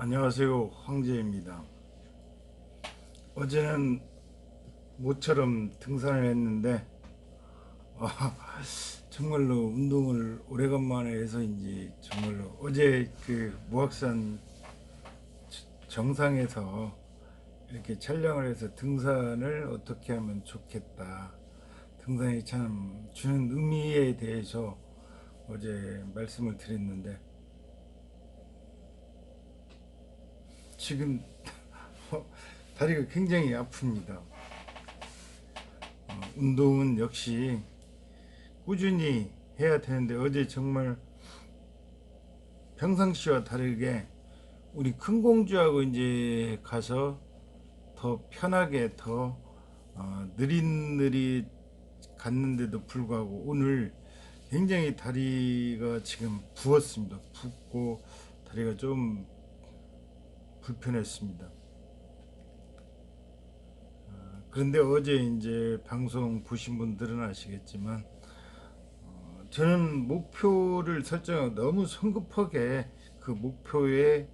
안녕하세요 황제입니다. 어제는 모처럼 등산을 했는데 아, 정말로 운동을 오래간만에 해서인지 정말로 어제 그 무악산 정상에서 이렇게 촬영을 해서 등산을 어떻게 하면 좋겠다. 등산이 참 주는 의미에 대해서 어제 말씀을 드렸는데 지금 다리가 굉장히 아픕니다. 어, 운동은 역시 꾸준히 해야 되는데 어제 정말 평상시와 다르게 우리 큰 공주하고 이제 가서 더 편하게 더 어, 느릿느릿 갔는데도 불구하고 오늘 굉장히 다리가 지금 부었습니다. 붓고 다리가 좀 불편했습니다. 어, 그런데 어제 이제 방송 보신 분들은 아시겠지만 어, 저는 목표를 설정하고 너무 성급하게 그 목표에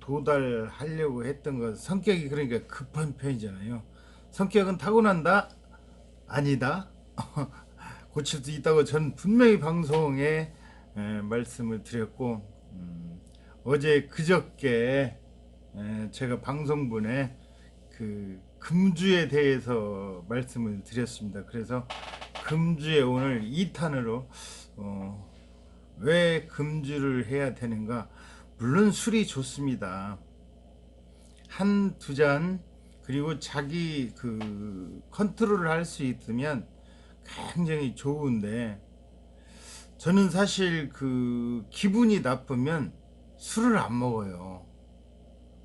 도달하려고 했던 것 성격이 그러니까 급한 편이잖아요. 성격은 타고난다? 아니다. 고칠 수 있다고 저는 분명히 방송에 에, 말씀을 드렸고 음, 어제 그저께 에, 제가 방송분에 그 금주에 대해서 말씀을 드렸습니다. 그래서 금주에 오늘 2탄으로 어, 왜 금주를 해야 되는가? 물론 술이 좋습니다. 한 두 잔 그리고 자기 그 컨트롤을 할 수 있으면 굉장히 좋은데 저는 사실 그 기분이 나쁘면 술을 안 먹어요.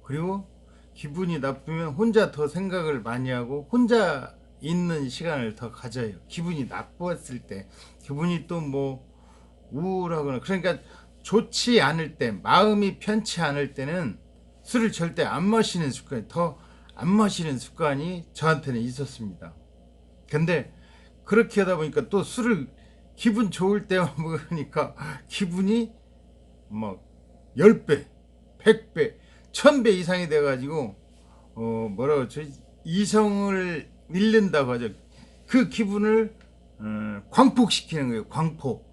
그리고 기분이 나쁘면 혼자 더 생각을 많이 하고 혼자 있는 시간을 더 가져요. 기분이 나빴을 때, 기분이 또 뭐 우울하거나 그러니까 좋지 않을 때, 마음이 편치 않을 때는 술을 절대 안 마시는 습관이 더 안 마시는 습관이 저한테는 있었습니다. 근데 그렇게 하다 보니까 또 술을 기분 좋을 때만 먹으니까 기분이 막 10배, 100배, 1000배 이상이 돼가지고 어 뭐라고 하죠? 이성을 잃는다고 하죠. 그 기분을 어, 광폭시키는 거예요. 광폭.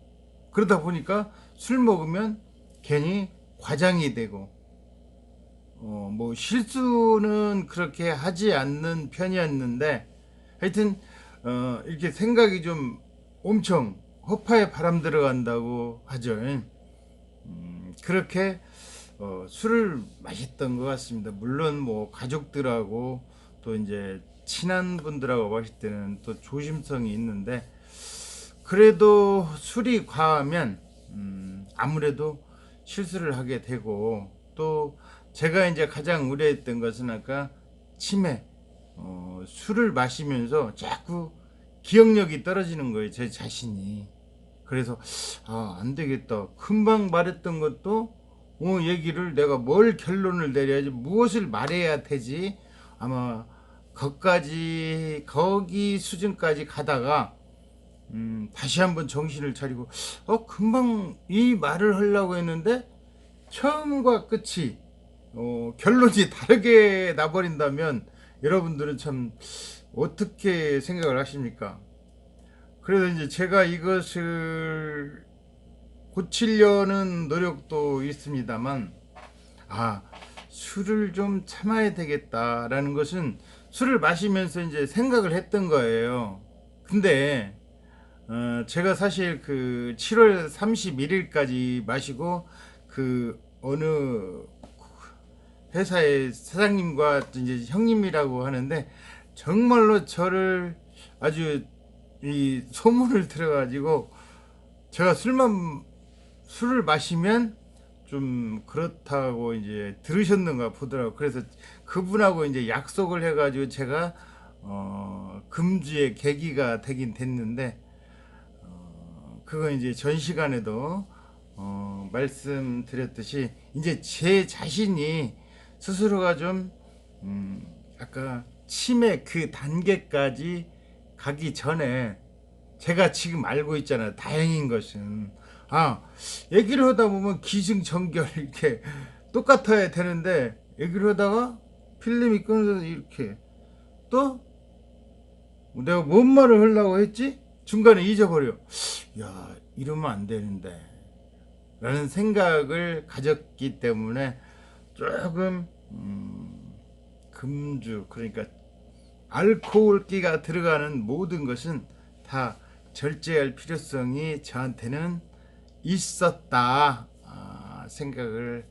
그러다 보니까 술 먹으면 괜히 과장이 되고 어, 뭐 실수는 그렇게 하지 않는 편이었는데 하여튼 어, 이렇게 생각이 좀 엄청 허파에 바람 들어간다고 하죠. 음, 그렇게 어, 술을 마셨던 것 같습니다. 물론 뭐 가족들하고 또 이제 친한 분들하고 마실 때는 또 조심성이 있는데 그래도 술이 과하면 음, 아무래도 실수를 하게 되고 또 제가 이제 가장 우려했던 것은 아까 치매 어, 술을 마시면서 자꾸 기억력이 떨어지는 거예요 제 자신이 그래서 아 안 되겠다 금방 말했던 것도 어, 얘기를 내가 뭘 결론을 내려야지 무엇을 말해야 되지 아마 거기까지 거기 수준까지 가다가 음, 다시 한번 정신을 차리고 어 금방 이 말을 하려고 했는데 처음과 끝이 어, 결론이 다르게 나버린다면 여러분들은 참 어떻게 생각을 하십니까? 그래서 이제 제가 이것을 고치려는 노력도 있습니다만 아 술을 좀 참아야 되겠다라는 것은 술을 마시면서 이제 생각을 했던 거예요. 근데 어, 제가 사실 그 7월 31일까지 마시고 그 어느 회사의 사장님과 이제 형님이라고 하는데 정말로 저를 아주 이 소문을 들어가지고 제가 술만 술을 마시면 좀 그렇다고 이제 들으셨는가 보더라고. 그래서 그분하고 이제 약속을 해가지고 제가 어 금주의 계기가 되긴 됐는데 어 그건 이제 전 시간에도 어 말씀드렸듯이 이제 제 자신이 스스로가 좀 음, 아까 치매 그 단계까지 가기 전에 제가 지금 알고 있잖아요. 다행인 것은 아 얘기를 하다 보면 기승전결 이렇게 똑같아야 되는데 얘기를 하다가 필름이 끊어져서 이렇게 또 내가 뭔 말을 하려고 했지? 중간에 잊어버려. 야, 이러면 안 되는데. 라는 생각을 가졌기 때문에 조금 음, 금주 그러니까 알코올기가 들어가는 모든 것은 다 절제할 필요성이 저한테는 있었다. 아, 생각을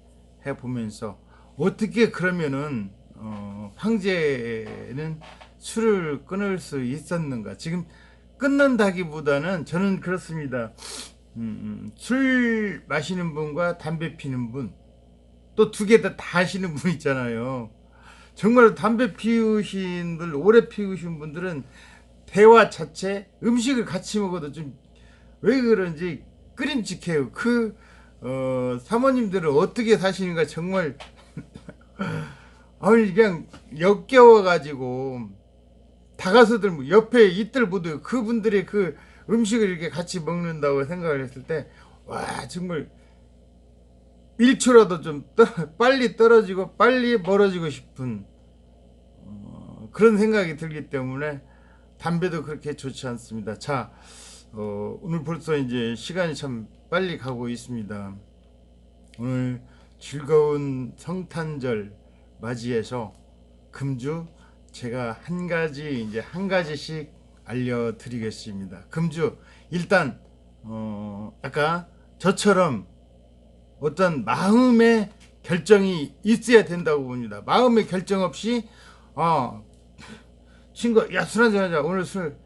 해보면서 어떻게 그러면은 어, 황제는 술을 끊을 수 있었는가? 지금 끊는다기보다는 저는 그렇습니다. 음, 음, 술 마시는 분과 담배 피는 분 또 두개다다 하시는 분 있잖아요. 정말 담배 피우신 분 오래 피우신 분들은 대화 자체 음식을 같이 먹어도 좀 왜 그런지 끓임직해요. 그 어, 사모님들은 어떻게 사시는가 정말 아니 그냥 역겨워 가지고 다가서들 뭐 옆에 있들 모두 그분들의 그 음식을 이렇게 같이 먹는다고 생각을 했을 때 와 정말 1초라도 좀 떠, 빨리 떨어지고 빨리 멀어지고 싶은 어, 그런 생각이 들기 때문에 담배도 그렇게 좋지 않습니다. 자, 어, 오늘 벌써 이제 시간이 참 빨리 가고 있습니다. 오늘 즐거운 성탄절 맞이해서 금주 제가 한 가지 이제 한 가지씩 알려드리겠습니다. 금주 일단 어, 아까 저처럼 어떤 마음의 결정이 있어야 된다고 봅니다. 마음의 결정 없이 아 친구 야 술 한잔 하자 오늘 술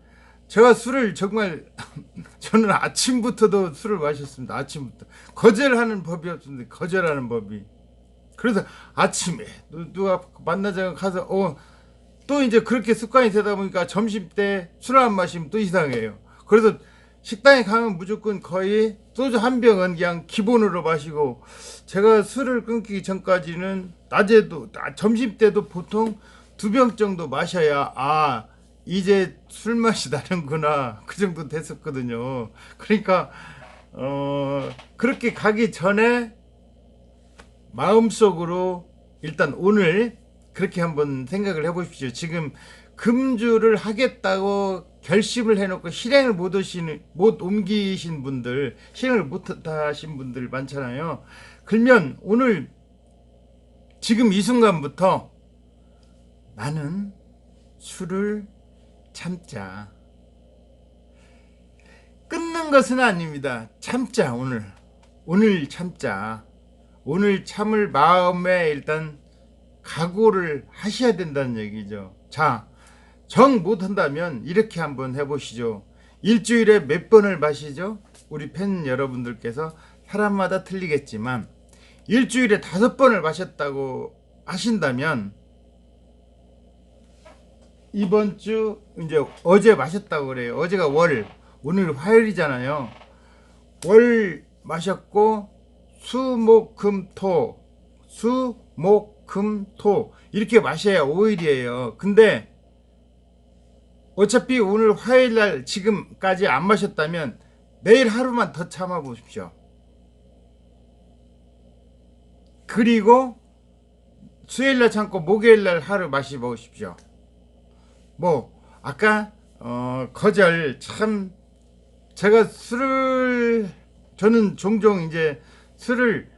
제가 술을 정말 저는 아침부터도 술을 마셨습니다. 아침부터 거절하는 법이 없었는데 거절하는 법이 그래서 아침에 누- 누가 만나자고 가서 어 또 이제 그렇게 습관이 되다 보니까 점심 때 술 안 마시면 또 이상해요. 그래서 식당에 가면 무조건 거의 소주 한 병은 그냥 기본으로 마시고 제가 술을 끊기 전까지는 낮에도 아, 점심 때도 보통 두 병 정도 마셔야 아 이제 술 맛이 나는구나 그 정도 됐었거든요. 그러니까 어 그렇게 가기 전에 마음속으로 일단 오늘 그렇게 한번 생각을 해보십시오. 지금 금주를 하겠다고 결심을 해놓고 실행을 못 하시는 못 옮기신 분들, 실행을 못 하신 분들 많잖아요. 그러면 오늘 지금 이 순간부터 나는 술을 참자. 끊는 것은 아닙니다. 참자 오늘. 오늘 참자. 오늘 참을 마음에 일단 각오를 하셔야 된다는 얘기죠. 자, 정 못한다면 이렇게 한번 해보시죠. 일주일에 몇 번을 마시죠? 우리 팬 여러분들께서 사람마다 틀리겠지만 일주일에 다섯 번을 마셨다고 하신다면 이번 주 이제 어제 마셨다고 그래요. 어제가 월, 오늘 화요일이잖아요. 월 마셨고 수목금토 수목금토 이렇게 마셔야 5일이에요. 근데 어차피 오늘 화요일 날 지금까지 안 마셨다면 내일 하루만 더 참아 보십시오. 그리고 수요일 날 참고 목요일 날 하루 마시 보십시오. 뭐 아까 어 거절 참 제가 술을 저는 종종 이제 술을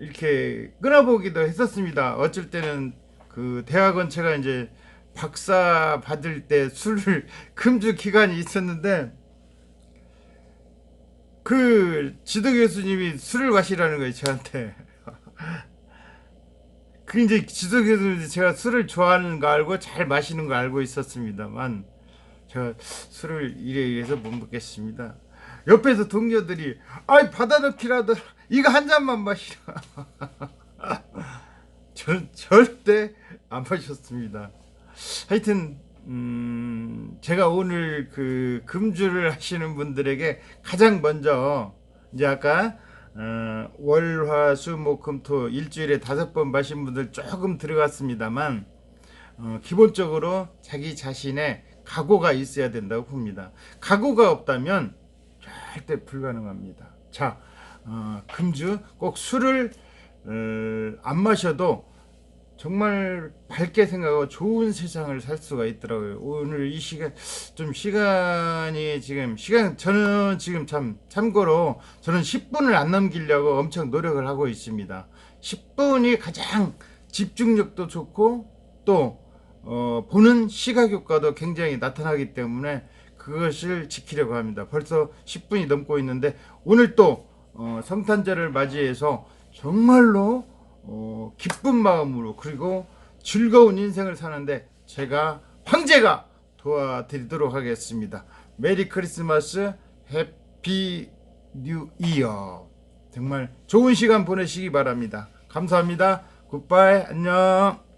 이렇게 끊어보기도 했었습니다. 어쩔 때는 그 대학원 제가 이제 박사 받을 때 술을 금주 기간이 있었는데 그 지도 교수님이 술을 마시라는 거예요 저한테. 그 이제 교수님이 제가 술을 좋아하는 거 알고 잘 마시는 거 알고 있었습니다만 제가 술을 이래 이래서 못 먹겠습니다. 옆에서 동료들이 아이 받아놓기라도 이거 한 잔만 마시라. 저는 절대 안 마셨습니다. 하여튼 음, 제가 오늘 그 금주를 하시는 분들에게 가장 먼저 이제 아까 어, 월화수목금토 일주일에 다섯 번 마신 분들 조금 들어갔습니다만 어, 기본적으로 자기 자신의 각오가 있어야 된다고 봅니다. 각오가 없다면 절대 불가능합니다. 자, 어, 금주 꼭 술을 어, 안 마셔도 정말 밝게 생각하고 좋은 세상을 살 수가 있더라고요. 오늘 이 시간 좀 시간이 지금 시간 저는 지금 참 참고로 저는 10분을 안 넘기려고 엄청 노력을 하고 있습니다. 10분이 가장 집중력도 좋고 또 어, 보는 시각 효과도 굉장히 나타나기 때문에 그것을 지키려고 합니다. 벌써 10분이 넘고 있는데 오늘 또 어, 성탄절을 맞이해서 정말로 어, 기쁜 마음으로 그리고 즐거운 인생을 사는데 제가 황제가 도와드리도록 하겠습니다. 메리 크리스마스 해피 뉴 이어 정말 좋은 시간 보내시기 바랍니다. 감사합니다. 굿바이 안녕